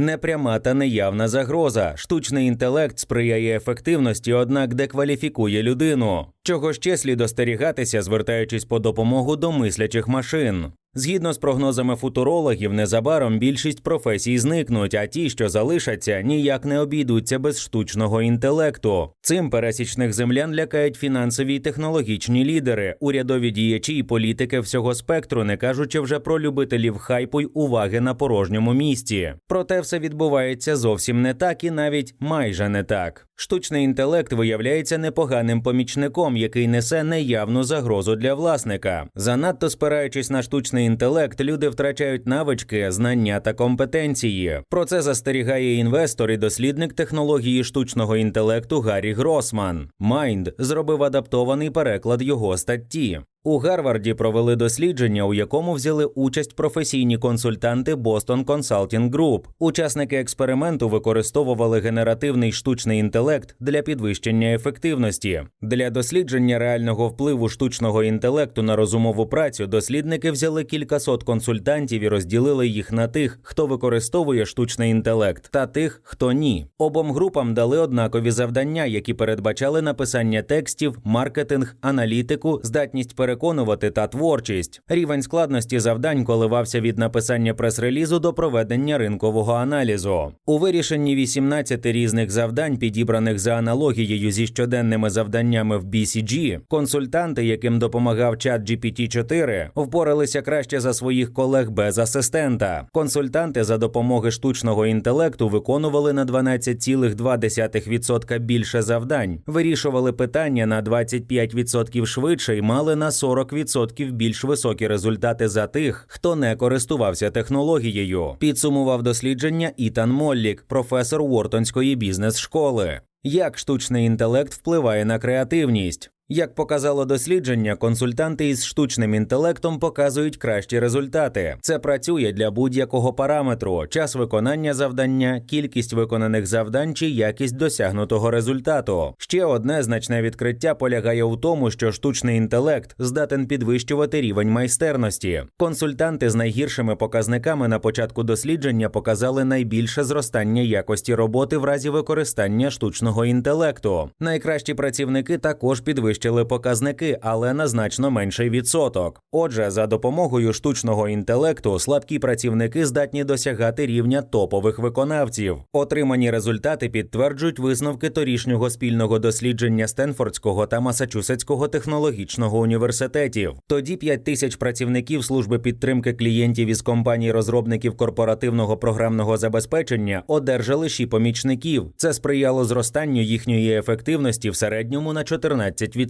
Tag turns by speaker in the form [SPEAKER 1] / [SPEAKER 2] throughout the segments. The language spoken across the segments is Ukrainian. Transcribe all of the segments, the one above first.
[SPEAKER 1] Непряма та неявна загроза. Штучний інтелект сприяє ефективності, однак декваліфікує людину. Чого ще слід остерігатися, звертаючись по допомогу до мислячих машин. Згідно з прогнозами футурологів, незабаром більшість професій зникнуть, а ті, що залишаться, ніяк не обійдуться без штучного інтелекту. Цим пересічних землян лякають фінансові й технологічні лідери, урядові діячі і політики всього спектру, не кажучи вже про любителів хайпу й уваги на порожньому місці. Проте все відбувається зовсім не так і навіть майже не так. Штучний інтелект виявляється непоганим помічником, який несе неявну загрозу для власника. Занадто спираючись на штучний інтелект, люди втрачають навички, знання та компетенції. Про це застерігає інвестор і дослідник технології штучного інтелекту Гаррі Гросман. Майнд зробив адаптований переклад його статті. У Гарварді провели дослідження, у якому взяли участь професійні консультанти Boston Consulting Group. Учасники експерименту використовували генеративний штучний інтелект для підвищення ефективності. Для дослідження реального впливу штучного інтелекту на розумову працю дослідники взяли кількасот консультантів і розділили їх на тих, хто використовує штучний інтелект, та тих, хто ні. Обом групам дали однакові завдання, які передбачали написання текстів, маркетинг, аналітику, здатність переконувати та творчість. Рівень складності завдань коливався від написання прес-релізу до проведення ринкового аналізу. У вирішенні 18 різних завдань, підібраних за аналогією зі щоденними завданнями в BCG, консультанти, яким допомагав чат GPT-4, впоралися краще за своїх колег без асистента. Консультанти за допомоги штучного інтелекту виконували на 12,2% більше завдань, вирішували питання на 25% швидше і мали на 40% більш високі результати за тих, хто не користувався технологією. Підсумував дослідження Ітан Моллік, професор Уортонської бізнес-школи. Як штучний інтелект впливає на креативність? Як показало дослідження, консультанти із штучним інтелектом показують кращі результати. Це працює для будь-якого параметру: час виконання завдання, кількість виконаних завдань чи якість досягнутого результату. Ще одне значне відкриття полягає у тому, що штучний інтелект здатен підвищувати рівень майстерності. Консультанти з найгіршими показниками на початку дослідження показали найбільше зростання якості роботи в разі використання штучного інтелекту. Найкращі працівники також підвищили показники, але на значно менший відсоток. Отже, за допомогою штучного інтелекту слабкі працівники здатні досягати рівня топових виконавців. Отримані результати підтверджують висновки торішнього спільного дослідження Стенфордського та Масачусетського технологічного університетів. Тоді 5 тисяч працівників служби підтримки клієнтів із компаній розробників корпоративного програмного забезпечення одержали ші помічників. Це сприяло зростанню їхньої ефективності в середньому на 14%.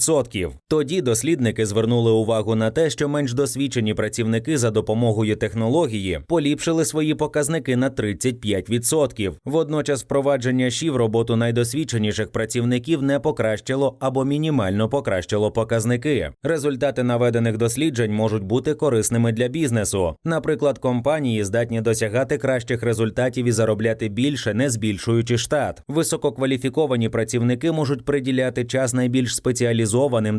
[SPEAKER 1] Тоді дослідники звернули увагу на те, що менш досвідчені працівники за допомогою технології поліпшили свої показники на 35%. Водночас впровадження ШІ в роботу найдосвідченіших працівників не покращило або мінімально покращило показники. Результати наведених досліджень можуть бути корисними для бізнесу. Наприклад, компанії здатні досягати кращих результатів і заробляти більше, не збільшуючи штат. Висококваліфіковані працівники можуть приділяти час найбільш спеціалізованим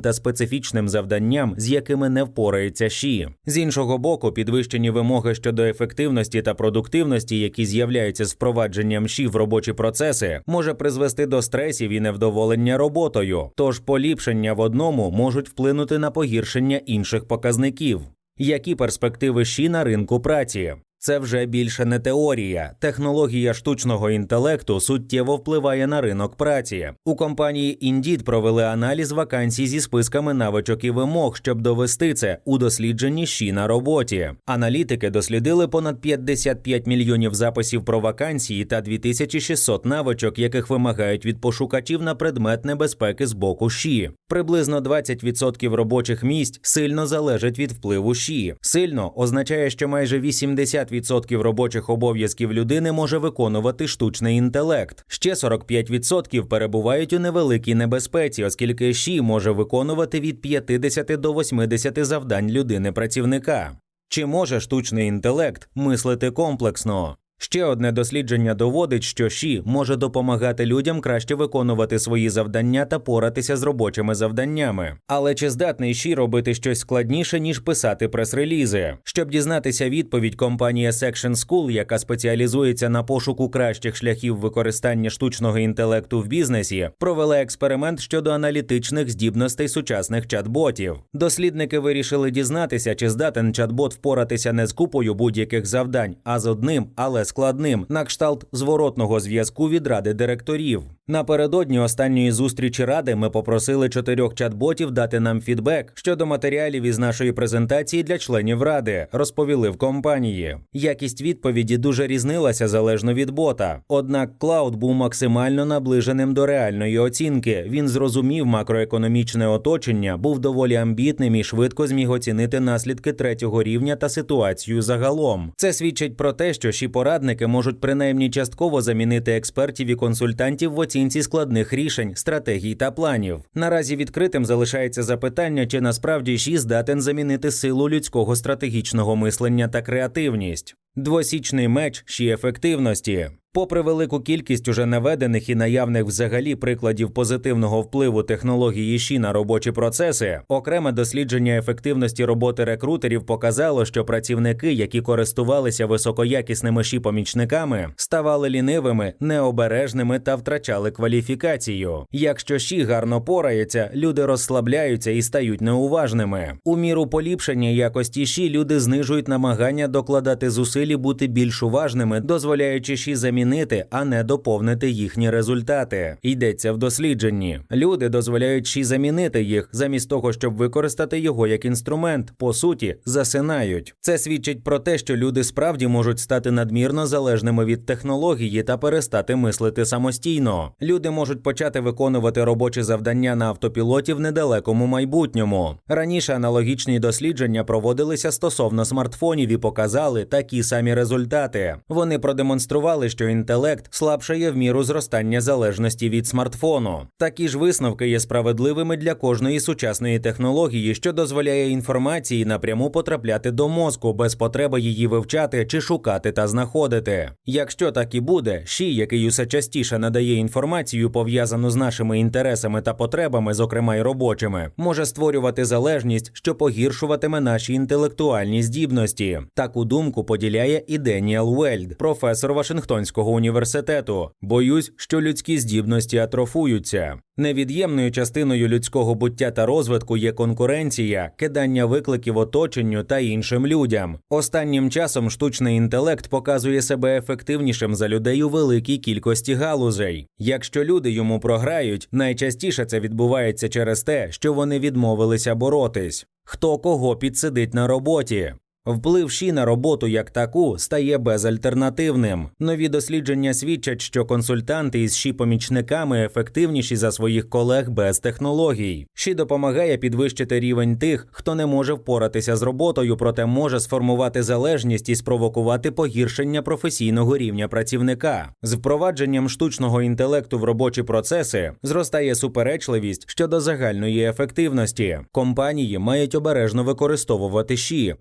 [SPEAKER 1] та специфічним завданням, з якими не впорається ШІ. З іншого боку, підвищені вимоги щодо ефективності та продуктивності, які з'являються з впровадженням ШІ в робочі процеси, може призвести до стресів і невдоволення роботою. Тож поліпшення в одному можуть вплинути на погіршення інших показників. Які перспективи ШІ на ринку праці? Це вже більше не теорія. Технологія штучного інтелекту суттєво впливає на ринок праці. У компанії Indeed провели аналіз вакансій зі списками навичок і вимог, щоб довести це у дослідженні «Щі на роботі. Аналітики дослідили понад 55 мільйонів записів про вакансії та 2600 навичок, яких вимагають від пошукачів на предмет небезпеки з боку ШІ. Приблизно 20% робочих місць сильно залежать від впливу ШІ. Сильно означає, що майже 80% робочих обов'язків людини може виконувати штучний інтелект. Ще 45% перебувають у невеликій небезпеці, оскільки ШІ може виконувати від 50 до 80 завдань людини-працівника. Чи може штучний інтелект мислити комплексно? Ще одне дослідження доводить, що ШІ може допомагати людям краще виконувати свої завдання та поратися з робочими завданнями. Але чи здатний ШІ робити щось складніше, ніж писати прес-релізи? Щоб дізнатися відповідь, компанія Section School, яка спеціалізується на пошуку кращих шляхів використання штучного інтелекту в бізнесі, провела експеримент щодо аналітичних здібностей сучасних чат-ботів. Дослідники вирішили дізнатися, чи здатен чат-бот впоратися не з купою будь-яких завдань, а з одним, але складним, на кшталт зворотного зв'язку від ради директорів. Напередодні останньої зустрічі ради ми попросили чотирьох чат-ботів дати нам фідбек щодо матеріалів із нашої презентації для членів ради, розповіли в компанії. Якість відповіді дуже різнилася залежно від бота. Однак Клауд був максимально наближеним до реальної оцінки. Він зрозумів макроекономічне оточення, був доволі амбітним і швидко зміг оцінити наслідки третього рівня та ситуацію загалом. Це свідчить про те, що ші порадники можуть принаймні частково замінити експертів і консультантів в оцінці складних рішень, стратегій та планів. Наразі відкритим залишається запитання, чи насправді ШІ здатен замінити силу людського стратегічного мислення та креативність. Двосічний меч ші ефективності. Попри велику кількість уже наведених і наявних взагалі прикладів позитивного впливу технології ШІ на робочі процеси, окреме дослідження ефективності роботи рекрутерів показало, що працівники, які користувалися високоякісними ші помічниками, ставали лінивими, необережними та втрачали кваліфікацію. Якщо ші гарно порається, люди розслабляються і стають неуважними. У міру поліпшення якості ші люди знижують намагання докладати зусиль бути більш уважними, дозволяючи ші замінити, а не доповнити їхні результати. Йдеться в дослідженні. Люди дозволяють ші замінити їх, замість того, щоб використати його як інструмент, по суті, засинають. Це свідчить про те, що люди справді можуть стати надмірно залежними від технології та перестати мислити самостійно. Люди можуть почати виконувати робочі завдання на автопілоті в недалекому майбутньому. Раніше аналогічні дослідження проводилися стосовно смартфонів і показали такі самі результати. Вони продемонстрували, що інтелект слабшає в міру зростання залежності від смартфону. Такі ж висновки є справедливими для кожної сучасної технології, що дозволяє інформації напряму потрапляти до мозку без потреби її вивчати чи шукати та знаходити. Якщо так і буде, ШІ, який усе частіше надає інформацію, пов'язану з нашими інтересами та потребами, зокрема й робочими, може створювати залежність, що погіршуватиме наші інтелектуальні здібності. Таку думку поділяє і Деніел Уельд, професор Вашингтонського університету. Боюсь, що людські здібності атрофуються. Невід'ємною частиною людського буття та розвитку є конкуренція, кидання викликів оточенню та іншим людям. Останнім часом штучний інтелект показує себе ефективнішим за людей у великій кількості галузей. Якщо люди йому програють, найчастіше це відбувається через те, що вони відмовилися боротись. Хто кого підсидить на роботі? Вплив ШІ на роботу як таку стає безальтернативним. Нові дослідження свідчать, що консультанти із ші помічниками ефективніші за своїх колег без технологій. ШІ допомагає підвищити рівень тих, хто не може впоратися з роботою, проте може сформувати залежність і спровокувати погіршення професійного рівня працівника. З впровадженням штучного інтелекту в робочі процеси зростає суперечливість щодо загальної ефективності. Компанії мають обережно використовувати ШІ,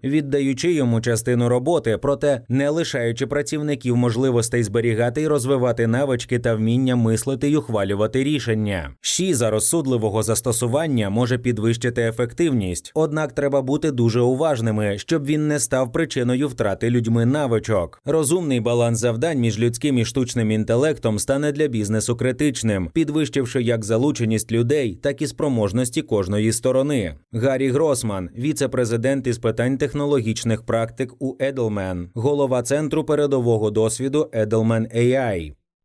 [SPEAKER 1] віддаючи йому частину роботи, проте не лишаючи працівників можливостей зберігати і розвивати навички та вміння мислити й ухвалювати рішення. ШІ за розсудливого застосування може підвищити ефективність, однак треба бути дуже уважними, щоб він не став причиною втрати людьми навичок. Розумний баланс завдань між людським і штучним інтелектом стане для бізнесу критичним, підвищивши як залученість людей, так і спроможності кожної сторони. Гаррі Гросман, віце-президент із питань технологічних практик у Edelman, голова центру передового досвіду Edelman AI.